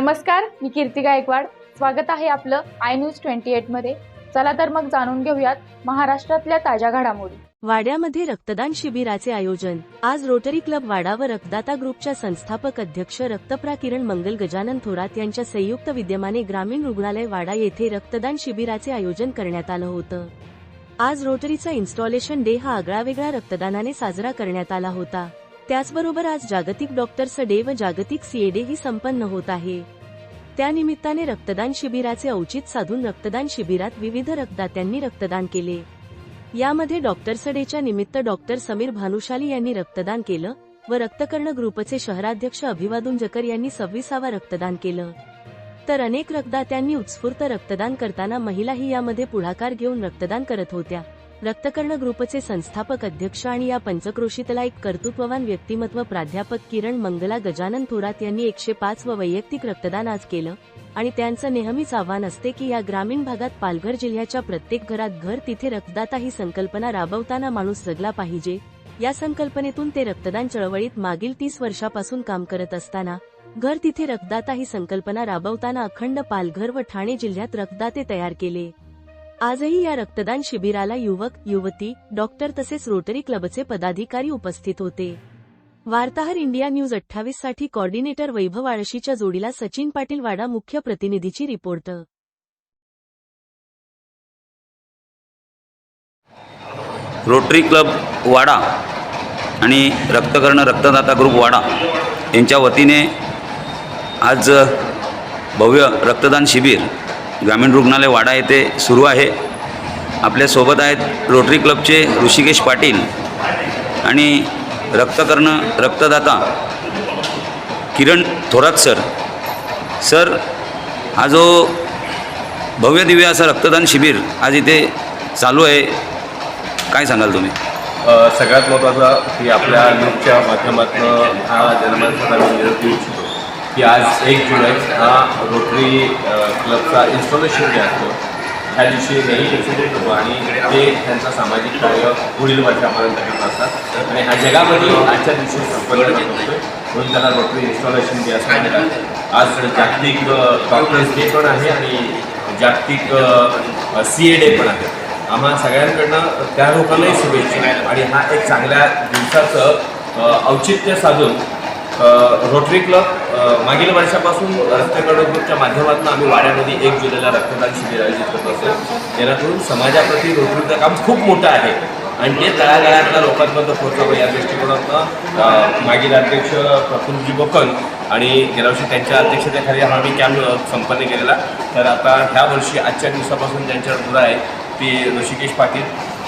नमस्कार मी कीर्ती गायकवाड. स्वागत आहे आपलं आय न्यूज ट्वेंटी मध्ये. चला तर मग जाणून घेऊयात महाराष्ट्रातल्या ताज्या घडामोडी. वाड्यामध्ये रक्तदान शिबिराचे आयोजन. आज रोटरी क्लब वाडा व रक्तदाता ग्रुपच्या संस्थापक अध्यक्ष रक्तप्रा किरण मंगल गजानन थोरात यांच्या संयुक्त विद्यमाने ग्रामीण रुग्णालय वाडा येथे रक्तदान शिबिराचे आयोजन करण्यात आलं होतं. आज रोटरीचा इन्स्टॉलेशन डे हा आगळावेगळा रक्तदानाने साजरा करण्यात आला होता. त्याचबरोबर आज जागतिक डॉक्टर्स डे व जागतिक सीएडे ही संपन्न होत आहे. त्यानिमित्ताने रक्तदान शिबिराचे औचित साधून रक्तदान शिबिरात विविध रक्तदात्यांनी रक्तदान केले. यामध्ये डॉक्टर्स डेच्या निमित्त डॉक्टर समीर भानुशाली यांनी रक्तदान केलं व रक्तकर्ण ग्रुपचे शहराध्यक्ष अभिवादून जकर यांनी सव्वीसावा रक्तदान केलं. तर अनेक रक्तदात्यांनी उत्स्फूर्त रक्तदान करताना महिलाही यामध्ये पुढाकार घेऊन रक्तदान करत होत्या. रक्तकर्ण ग्रुपचे संस्थापक अध्यक्ष आणि या पंचक्रोशीतला एक कर्तृत्ववान व्यक्तिमत्व प्राध्यापक किरण मंगला गजानन थोरात यांनी एकशे पाच व वैयक्तिक रक्तदान आज केलं. आणि त्यांचं नेहमीच आव्हान असते की या ग्रामीण भागात पालघर जिल्ह्याच्या प्रत्येक घरात घर तिथे रक्तदाता ही संकल्पना राबवताना माणूस जगला पाहिजे. या संकल्पनेतून ते रक्तदान चळवळीत मागील तीस वर्षापासून काम करत असताना घर तिथे रक्तदाता ही संकल्पना राबवताना अखंड पालघर व ठाणे जिल्ह्यात रक्तदाते तयार केले. आजही या रक्तदान शिबिराला युवक युवती डॉक्टर तसेच रोटरी क्लबचे पदाधिकारी उपस्थित होते. वार्ताहर इंडिया न्यूज अठ्ठावीससाठी कॉर्डिनेटर वैभव आळशीच्या जोडीला सचिन पाटील वाडा मुख्य प्रतिनिधीची रिपोर्ट. रोटरी क्लब वाडा आणि रक्तकर्ण रक्तदाता ग्रुप वाडा यांच्या वतीने आज भव्य रक्तदान शिबिर ग्रामीण रुग्णालय वाडा येथे सुरू आहे. आपल्यासोबत आहेत रोटरी क्लबचे ऋषिकेश पाटील आणि रक्तकर्ण रक्तदाता किरण थोरात सर. सर हा जो भव्य दिव्य असं रक्तदान शिबिर आज इथे चालू आहे. काय सांगाल तुम्ही? सगळ्यात महत्त्वाचं की आपल्या न्यूजच्या माध्यमातून हा जनमानसाला की आज एक जुलै हा रोटरी क्लबचा इन्स्टॉलेशन डे असतो. ह्या दिवशी नेही एक्सिडेंट होतो आणि ते त्यांचं सामाजिक कार्य पुढील वर्षापर्यंत करत असतात. आणि हा जगामध्ये आजच्या दिवशी संपन्न होतो. म्हणून त्याला रोटरी इन्स्टॉलेशन डे असं म्हणतात आज जागतिक कॉन्फरन्स डे पण आहे आणि जागतिक सी ए डे पण आहे. आम्हा सगळ्यांकडनं त्या लोकांनाही शुभेच्छा. आणि हा एक चांगल्या दिवसाचं औचित्य साधून रोटरी क्लब मागील वर्षापासून रक्तकर्ण ग्रुपच्या माध्यमातून आम्ही वाड्यामध्ये एक जुलैला रक्तदान शिबिर आयोजित करत असतो. जेणेकरून समाजाप्रती रोटरीचं काम खूप मोठं आहे. आणि ते तळागाळातल्या लोकांपर्यंत पोहोचावं या दृष्टिकोनातनं मागील अध्यक्ष प्रफुल्लजी बोकन आणि गेल्या वर्षी त्यांच्या अध्यक्षतेखाली हा आम्ही कॅम्प संपन्न केलेला. तर आता ह्या वर्षी आजच्या दिवसापासून त्यांच्यावर रुग्ण आहे ती ऋषिकेश पाटील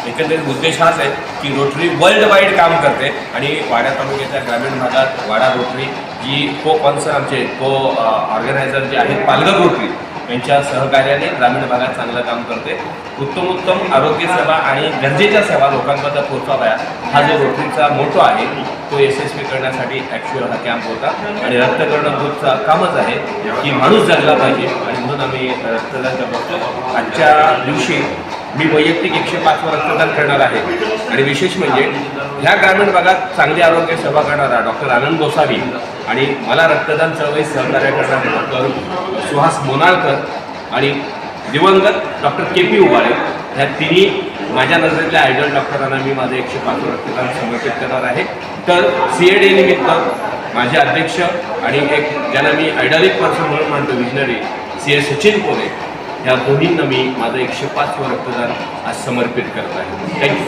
एकंदरीत उद्देश हाच आहे की रोटरी वर्ल्ड वाईड काम करते आणि वाडा तालुक्याच्या ग्रामीण भागात वाडा रोटरी जी को कॉन्सर आमचे को ऑर्गनायझर जे आहेत पालघर रोटरी यांच्या सहकार्याने ग्रामीण भागात चांगलं काम करते. उत्तम उत्तम आरोग्य सेवा आणि गरजेच्या सेवा लोकांपर्यंत पोहोचाव्या हा जो रोटरीचा मोठो आहे तो यशस्वी करण्यासाठी ॲक्च्युअल हा कॅम्प होता. आणि रक्तकर्ण ग्रुपचा कामच आहे की माणूस जगला पाहिजे. आणि म्हणून आम्ही रक्तदान करतो आजच्या दिवशी मी वैयक्तिक एकशे पाचवर रक्तदान करणार आहे. आणि विशेष म्हणजे ह्या ग्रामीण भागात चांगली आरोग्य सेवा करणारा डॉक्टर आनंद गोसावी आणि मला रक्तदान चळवळीत सहकार्य करणारे डॉक्टर सुहास मोनाळकर आणि दिवंगत डॉक्टर के पी उवाळे ह्या तिन्ही माझ्या नजरेतल्या आयडल डॉक्टरांना मी माझं एकशे पाच रक्तदान समर्पित करणार आहे. तर सी ए डे निमित्त माझे अध्यक्ष आणि एक ज्यांना मी आयडॉलिक पर्सन म्हणून म्हणतो विजनरी सी ए सचिन कोले या दोन्हींना मी माझं एकशे पाच रक्तदान आज समर्पित करत आहे. थँक्यू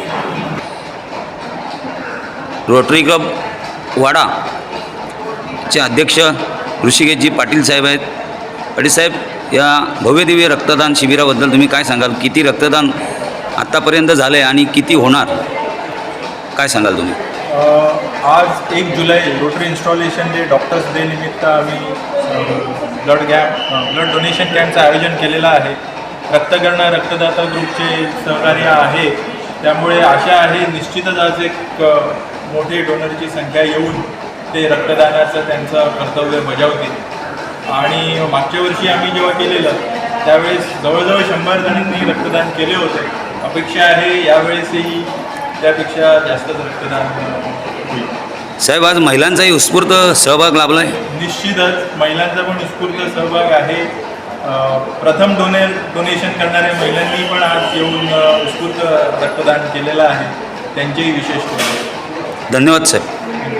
रोटरी क्लब वाडा चे अध्यक्ष ऋषिकेशजी पाटील साहेब आहेत. पाटील साहेब या भव्य दिव्य रक्तदान शिबिराबद्दल तुम्ही काय सांगाल? किती रक्तदान आत्तापर्यंत झालं आहे आणि किती होणार? काय सांगाल तुम्ही? आज एक जुलै Rotary installation day doctors day निमित्त आम्ही ब्लड गॅप ब्लड डोनेशन कॅम्पचं आयोजन केलेलं आहे. रक्तगणना रक्तदाता ग्रुपचे सहकार्य आहे. त्यामुळे आशा आहे निश्चितच आज एक मोठे डोनरची संख्या येऊन ते रक्तदानाचं त्यांचं कर्तव्य बजावतील. आणि मागच्या वर्षी आम्ही जेव्हा केलेलं त्यावेळेस जवळजवळ शंभर जणांनी रक्तदान केले होते. अपेक्षा आहे यावेळेसही त्यापेक्षा जास्तच रक्तदान होईल. साहेब आज महिलांचाही उत्स्फूर्त सहभाग लाभला आहे निश्चितच महिलांचा पण उत्स्फूर्त सहभाग आहे. प्रथम डोने डोनेशन करणाऱ्या महिलांनी पण आज येऊन उत्स्फूर्त रक्तदान केलेलं आहे. त्यांचेही विशेष. धन्यवाद साहेब.